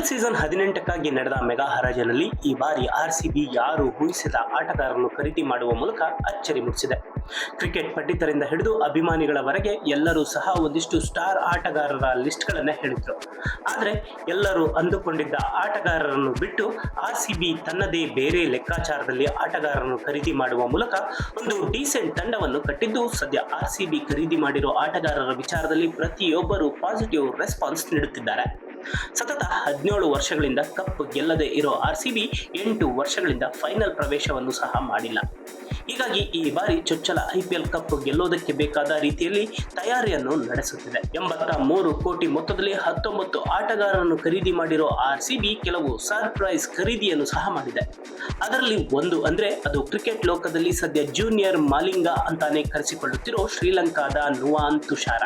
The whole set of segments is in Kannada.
ಸೀಸನ್ ಹದಿನೆಂಟಕ್ಕಾಗಿ ನಡೆದ ಮೆಗಾ ಹರಾಜಿನಲ್ಲಿ ಈ ಬಾರಿ ಆರ್ಸಿಬಿ ಯಾರು ಊಹಿಸಿದ ಆಟಗಾರರನ್ನು ಖರೀದಿ ಮಾಡುವ ಮೂಲಕ ಅಚ್ಚರಿ ಮೂಡಿಸಿದೆ. ಕ್ರಿಕೆಟ್ ಪಂಡಿತರಿಂದ ಹಿಡಿದು ಅಭಿಮಾನಿಗಳವರೆಗೆ ಎಲ್ಲರೂ ಸಹ ಒಂದಿಷ್ಟು ಸ್ಟಾರ್ ಆಟಗಾರರ ಲಿಸ್ಟ್ಗಳನ್ನು ಹೇಳಿದ್ರು. ಆದರೆ ಎಲ್ಲರೂ ಅಂದುಕೊಂಡಿದ್ದ ಆಟಗಾರರನ್ನು ಬಿಟ್ಟು ಆರ್ಸಿಬಿ ತನ್ನದೇ ಬೇರೆ ಲೆಕ್ಕಾಚಾರದಲ್ಲಿ ಆಟಗಾರರನ್ನು ಖರೀದಿ ಮಾಡುವ ಮೂಲಕ ಒಂದು ಡೀಸೆಂಟ್ ತಂಡವನ್ನು ಕಟ್ಟಿದ್ದು ಸದ್ಯ ಆರ್ಸಿಬಿ ಖರೀದಿ ಮಾಡಿರೋ ಆಟಗಾರರ ವಿಚಾರದಲ್ಲಿ ಪ್ರತಿಯೊಬ್ಬರು ಪಾಸಿಟಿವ್ ರೆಸ್ಪಾನ್ಸ್ ನೀಡುತ್ತಿದ್ದಾರೆ. ಸತತ ಹದಿನೇಳು ವರ್ಷಗಳಿಂದ ಕಪ್ ಗೆಲ್ಲದೆ ಇರೋ ಆರ್ ಸಿ ಬಿ ಎಂಟು ವರ್ಷಗಳಿಂದ ಫೈನಲ್ ಪ್ರವೇಶವನ್ನು ಸಹ ಮಾಡಿಲ್ಲ. ಹೀಗಾಗಿ ಈ ಬಾರಿ ಚೊಚ್ಚಲ ಐಪಿಎಲ್ ಕಪ್ ಗೆಲ್ಲೋದಕ್ಕೆ ಬೇಕಾದ ರೀತಿಯಲ್ಲಿ ತಯಾರಿಯನ್ನು ನಡೆಸುತ್ತಿದೆ. ಎಂಬತ್ತ ಮೂರು ಕೋಟಿ ಮೊತ್ತದಲ್ಲಿ ಹತ್ತೊಂಬತ್ತು ಆಟಗಾರರನ್ನು ಖರೀದಿ ಮಾಡಿರೋ ಆರ್ಸಿಬಿ ಕೆಲವು ಸರ್ಪ್ರೈಸ್ ಖರೀದಿಯನ್ನು ಸಹ ಮಾಡಿದೆ. ಅದರಲ್ಲಿ ಒಂದು ಅಂದ್ರೆ ಅದು ಕ್ರಿಕೆಟ್ ಲೋಕದಲ್ಲಿ ಸದ್ಯ ಜೂನಿಯರ್ ಮಾಲಿಂಗ ಅಂತಾನೆ ಕರೆಸಿಕೊಳ್ಳುತ್ತಿರೋ ಶ್ರೀಲಂಕಾದ ನುವಾನ್ ತುಷಾರ.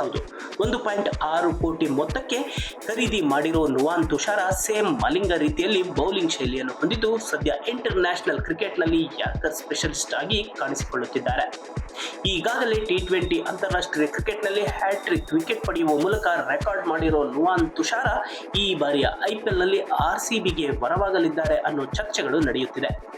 ಹೌದು ಒಂದು ಪಾಯಿಂಟ್ ಆರು ಕೋಟಿ ಮೊತ್ತಕ್ಕೆ ಖರೀದಿ ಮಾಡಿರೋ ನುವಾನ್ ತುಷಾರ ಸೇಮ್ ಮಲಿಂಗ ರೀತಿಯಲ್ಲಿ ಬೌಲಿಂಗ್ ಶೈಲಿಯನ್ನು ಹೊಂದಿದ್ದು ಸದ್ಯ ಇಂಟರ್ ನ್ಯಾಷನಲ್ ಕ್ರಿಕೆಟ್ನಲ್ಲಿ ಯಾರ್ಕರ್ ಸ್ಪೆಷಲಿಸ್ಟ್ ಆಗಿ ಕಾಣಿಸಿಕೊಳ್ಳುತ್ತಿದ್ದಾರೆ. ಈಗಾಗಲೇ ಟಿ ಟ್ವೆಂಟಿ ಅಂತಾರಾಷ್ಟ್ರೀಯ ಕ್ರಿಕೆಟ್ನಲ್ಲಿ ಹ್ಯಾಟ್ರಿಕ್ ವಿಕೆಟ್ ಪಡೆಯುವ ಮೂಲಕ ರೆಕಾರ್ಡ್ ಮಾಡಿರೋ ನುವಾನ್ ತುಷಾರ ಈ ಬಾರಿಯ ಐಪಿಎಲ್ನಲ್ಲಿ ಆರ್ ಸಿ ಬಿಗೆ ಅನ್ನೋ ಚರ್ಚೆಗಳು ನಡೆಯುತ್ತಿದೆ.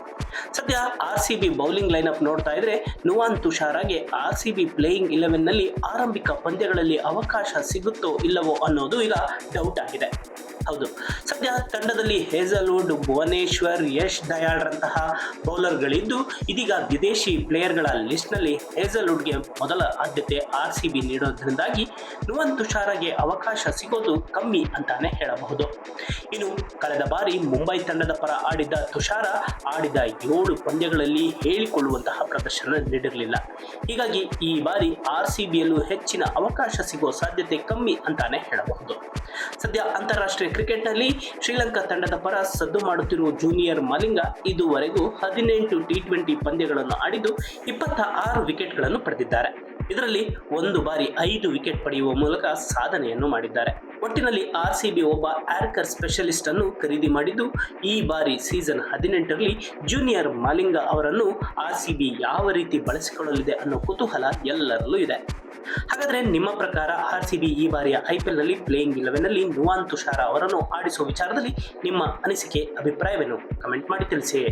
ಸದ್ಯ R C B bowling lineup ನೋಡ್ತಾ ಇದ್ರೆ ನುವಾನ್ ತುಷಾರಾಗೆ ಆರ್ ಸಿ ಬಿ ಪ್ಲೇಯಿಂಗ್ ಇಲೆವೆನ್ನಲ್ಲಿ ಆರಂಭಿಕ ಪಂದ್ಯಗಳಲ್ಲಿ ಅವಕಾಶ ಸಿಗುತ್ತೋ ಇಲ್ಲವೋ ಅನ್ನೋದು ಈಗ ಡೌಟ್ ಆಗಿದೆ. ಹೌದು, ಸದ್ಯ ತಂಡದಲ್ಲಿ ಹೇಜಲ್ವುಡ್, ಭುವನೇಶ್ವರ್, ಯಶ್ ದಯಾಳ್ರಂತಹ ಬೌಲರ್ಗಳಿದ್ದು ಇದೀಗ ವಿದೇಶಿ ಪ್ಲೇಯರ್ಗಳ ಲಿಸ್ಟ್ನಲ್ಲಿ ಹೇಸಲ್ವುಡ್ಗೆ ಮೊದಲ ಆದ್ಯತೆ ಆರ್ ಸಿ ಬಿ ನೀಡೋದ್ರಿಂದಾಗಿ ನುವನ್ ತುಷಾರಗೆ ಅವಕಾಶ ಸಿಗೋದು ಕಮ್ಮಿ ಅಂತಾನೆ ಹೇಳಬಹುದು. ಇನ್ನು ಕಳೆದ ಬಾರಿ ಮುಂಬೈ ತಂಡದ ಪರ ಆಡಿದ್ದ ತುಷಾರ ಆಡಿದ ಏಳು ಪಂದ್ಯಗಳಲ್ಲಿ ಹೇಳಿಕೊಳ್ಳುವಂತಹ ಪ್ರದರ್ಶನ ನೀಡಿರಲಿಲ್ಲ. ಹೀಗಾಗಿ ಈ ಬಾರಿ ಆರ್ ಸಿ ಬಿಯಲ್ಲೂ ಹೆಚ್ಚಿನ ಅವಕಾಶ ಸಿಗುವ ಸಾಧ್ಯತೆ ಕಮ್ಮಿ ಅಂತಾನೆ ಹೇಳಬಹುದು. ಸದ್ಯ ಅಂತಾರಾಷ್ಟ್ರೀಯ ಕ್ರಿಕೆಟ್ನಲ್ಲಿ ಶ್ರೀಲಂಕಾ ತಂಡದ ಪರ ಸದ್ದು ಮಾಡುತ್ತಿರುವ ಜೂನಿಯರ್ ಮಲಿಂಗ ಇದುವರೆಗೂ ಹದಿನೆಂಟು ಟಿ ಟ್ವೆಂಟಿ ಪಂದ್ಯಗಳನ್ನು ಆಡಿದ್ದು ಇಪ್ಪತ್ತ ಆರು ವಿಕೆಟ್ಗಳನ್ನು ಪಡೆದಿದ್ದಾರೆ. ಇದರಲ್ಲಿ ಒಂದು ಬಾರಿ ಐದು ವಿಕೆಟ್ ಪಡೆಯುವ ಮೂಲಕ ಸಾಧನೆಯನ್ನು ಮಾಡಿದ್ದಾರೆ. ಒಟ್ಟಿನಲ್ಲಿ ಆರ್ ಸಿ ಬಿ ಒಬ್ಬ ಆರ್ಕರ್ ಸ್ಪೆಷಲಿಸ್ಟ್ ಅನ್ನು ಖರೀದಿ ಮಾಡಿದ್ದು, ಈ ಬಾರಿ ಸೀಸನ್ ಹದಿನೆಂಟರಲ್ಲಿ ಜೂನಿಯರ್ ಮಾಲಿಂಗ ಅವರನ್ನು ಆರ್ ಸಿ ಬಿ ಯಾವ ರೀತಿ ಬಳಸಿಕೊಳ್ಳಲಿದೆ ಅನ್ನೋ ಕುತೂಹಲ ಎಲ್ಲರಲ್ಲೂ ಇದೆ. ಹಾಗಾದ್ರೆ ನಿಮ್ಮ ಪ್ರಕಾರ ಆರ್ ಸಿ ಬಿ ಈ ಬಾರಿಯ ಐ ಪಿ ಎಲ್ನಲ್ಲಿ ಪ್ಲೇಯಿಂಗ್ ಇಲೆವೆನ್ನಲ್ಲಿ ನುವಾನ್ ತುಷಾರ ಅವರನ್ನು ಆಡಿಸುವ ವಿಚಾರದಲ್ಲಿ ನಿಮ್ಮ ಅನಿಸಿಕೆ, ಅಭಿಪ್ರಾಯವನ್ನು ಕಮೆಂಟ್ ಮಾಡಿ ತಿಳಿಸಿ.